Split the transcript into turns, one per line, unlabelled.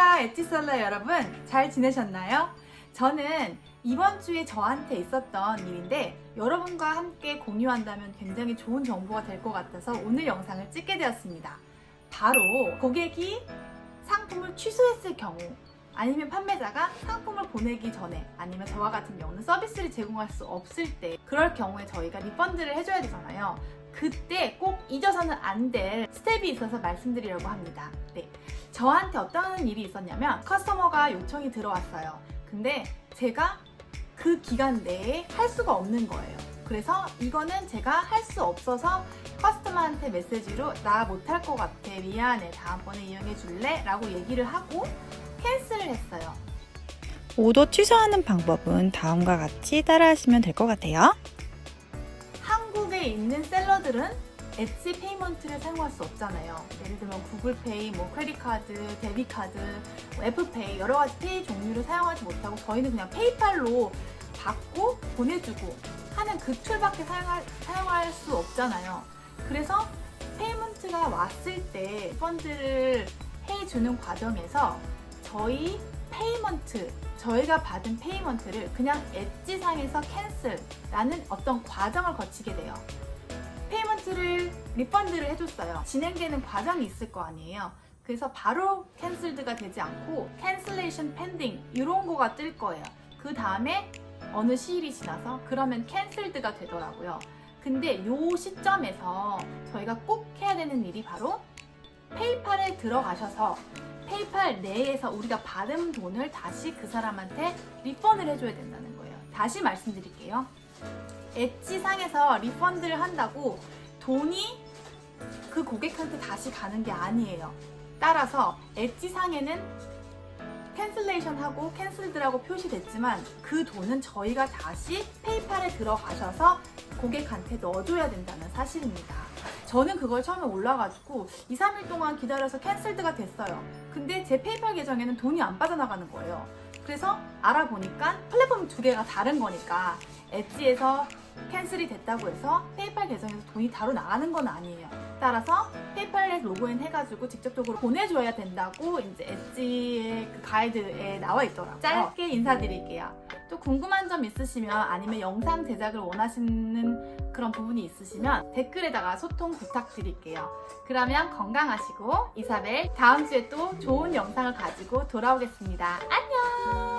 안녕하세요. 엣지셀러 여러분. 잘 지내셨나요? 저는 이번 주에 저한테 있었던 일인데 여러분과 함께 공유한다면 굉장히 좋은 정보가 될 것 같아서 오늘 영상을 찍게 되었습니다. 바로 고객이 상품을 취소했을 경우 아니면 판매자가 상품을 보내기 전에 아니면 저와 같은 경우는 서비스를 제공할 수 없을 때 그럴 경우에 저희가 리펀드를 해줘야 되잖아요. 그때 꼭 잊어서는 안 될 스텝이 있어서 말씀드리려고 합니다. 네. 저한테 어떤 일이 있었냐면 커스터머가 요청이 들어왔어요. 근데 제가 그 기간 내에 할 수가 없는 거예요. 그래서 이거는 제가 할 수 없어서 커스터머한테 메시지로 나 못할 것 같아 미안해 다음번에 이용해 줄래? 라고 얘기를 하고 캔슬을 했어요.
오더 취소하는 방법은 다음과 같이 따라하시면 될 것 같아요.
한국에 있는 셀러들은 엣지 페이먼트를 사용할 수 없잖아요. 예를 들면 구글페이, 뭐 크레딧카드, 데비카드, 뭐 애플페이 여러 가지 페이 종류를 사용하지 못하고 저희는 그냥 페이팔로 받고 보내주고 하는 그 툴밖에 사용할, 사용할 수 없잖아요. 그래서 페이먼트가 왔을 때 펀드를 해주는 과정에서 저희 페이먼트, 저희가 받은 페이먼트를 그냥 엣지상에서 캔슬라는 어떤 과정을 거치게 돼요. 리펀드를 해줬어요. 진행되는 과정이 있을 거 아니에요. 그래서 바로 캔슬드가 되지 않고 캔슬레이션 펜딩 이런 거가 뜰 거예요. 그 다음에 어느 시일이 지나서 그러면 캔슬드가 되더라고요. 근데 요 시점에서 저희가 꼭 해야 되는 일이 바로 페이팔에 들어가셔서 페이팔 내에서 우리가 받은 돈을 다시 그 사람한테 리펀을 해줘야 된다는 거예요. 다시 말씀드릴게요. 엣지상에서 리펀드를 한다고 돈이 그 고객한테 다시 가는 게 아니에요. 따라서 엣지상에는 캔슬레이션하고 캔슬드라고 표시됐지만 그 돈은 저희가 다시 페이팔에 들어가셔서 고객한테 넣어줘야 된다는 사실입니다. 저는 그걸 처음에 올라가지고 2, 3일 동안 기다려서 캔슬드가 됐어요. 근데 제 페이팔 계정에는 돈이 안 빠져나가는 거예요. 그래서 알아보니까 플랫폼 두 개가 다른 거니까 엣지에서 캔슬이 됐다고 해서 페이팔 계정에서 돈이 바로 나가는 건 아니에요. 따라서 페이팔에 로그인 해가지고 직접적으로 보내줘야 된다고 이제 엣지의 그 가이드에 나와 있더라고요. 짧게 인사드릴게요. 또 궁금한 점 있으시면 아니면 영상 제작을 원하시는 그런 부분이 있으시면 댓글에다가 소통 부탁드릴게요. 그러면 건강하시고 이사벨 다음 주에 또 좋은 영상을 가지고 돌아오겠습니다. 안녕!